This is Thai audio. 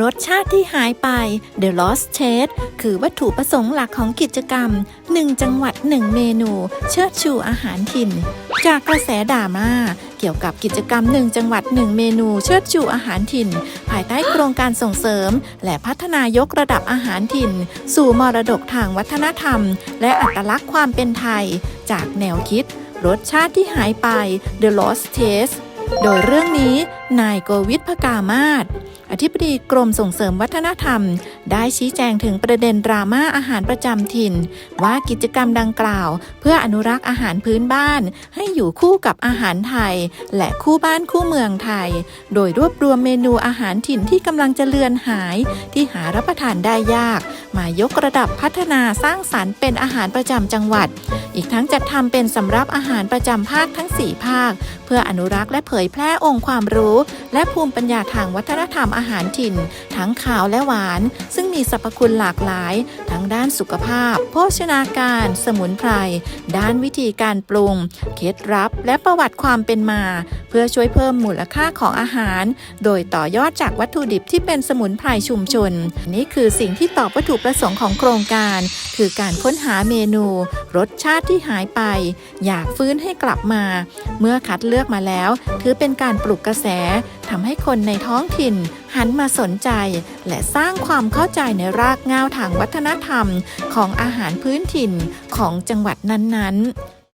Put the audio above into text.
รสชาติที่หายไป The Lost Taste คือวัตถุประสงค์หลักของกิจกรรม 1 จังหวัด 1 เมนู เชิดชูอาหารถิ่น จากกระแสดราม่าเกี่ยวกับกิจกรรม 1 จังหวัด 1 เมนูเชิดชูอาหารถิ่น ภายใต้โครงการส่งเสริม และพัฒนายกระดับอาหารถิ่น สู่มรดกทางวัฒนธรรม และอัตลักษณ์ความเป็นไทย จากแนวคิด รสชาติที่หายไป The Lost Taste โดยเรื่องนี้นายโกวิทพกามาศ อธิบดีกรมส่งเสริมวัฒนธรรม ได้ชี้แจงถึงประเด็นดราม่าอาหารประจำถิ่น ว่ากิจกรรมดังกล่าว เพื่ออนุรักษ์อาหารพื้นบ้าน ให้อยู่คู่กับอาหารไทย และคู่บ้านคู่เมืองไทย โดยรวบรวมเมนูอาหารถิ่นที่กำลังจะเลือนหาย ที่หารับประทานได้ยาก มายกระดับพัฒนาสร้างสรรค์เป็นอาหารประจำจังหวัด อีกทั้งจัดทำเป็นสำรับอาหารประจำภาคทั้ง 4 ภาค เพื่ออนุรักษ์และเผยแพร่องค์ความรู้และภูมิปัญญาทางวัฒนธรรมอาหารถิ่น ทั้งขาวและหวาน ซึ่งมีสรรพคุณหลากหลาย ทั้งด้านสุขภาพ โภชนาการ สมุนไพร ด้านวิธีการปรุง เคล็ดลับ และประวัติความเป็นมา เพื่อช่วยเพิ่มมูลค่าของอาหาร โดยต่อยอดจากวัตถุดิบที่เป็นสมุนไพรชุมชน นี่คือสิ่งที่ตอบวัตถุประสงค์ของโครงการ คือการค้นหาเมนู รสชาติที่หายไป อยากฟื้นให้กลับมา เมื่อคัดเลือกมาแล้ว ถือเป็นการปลุกกระแสทำให้คนในท้องถิ่นหันมาสนใจ และสร้างความเข้าใจในรากเหง้าทางวัฒนธรรมของอาหารพื้นถิ่นของจังหวัดนั้นๆ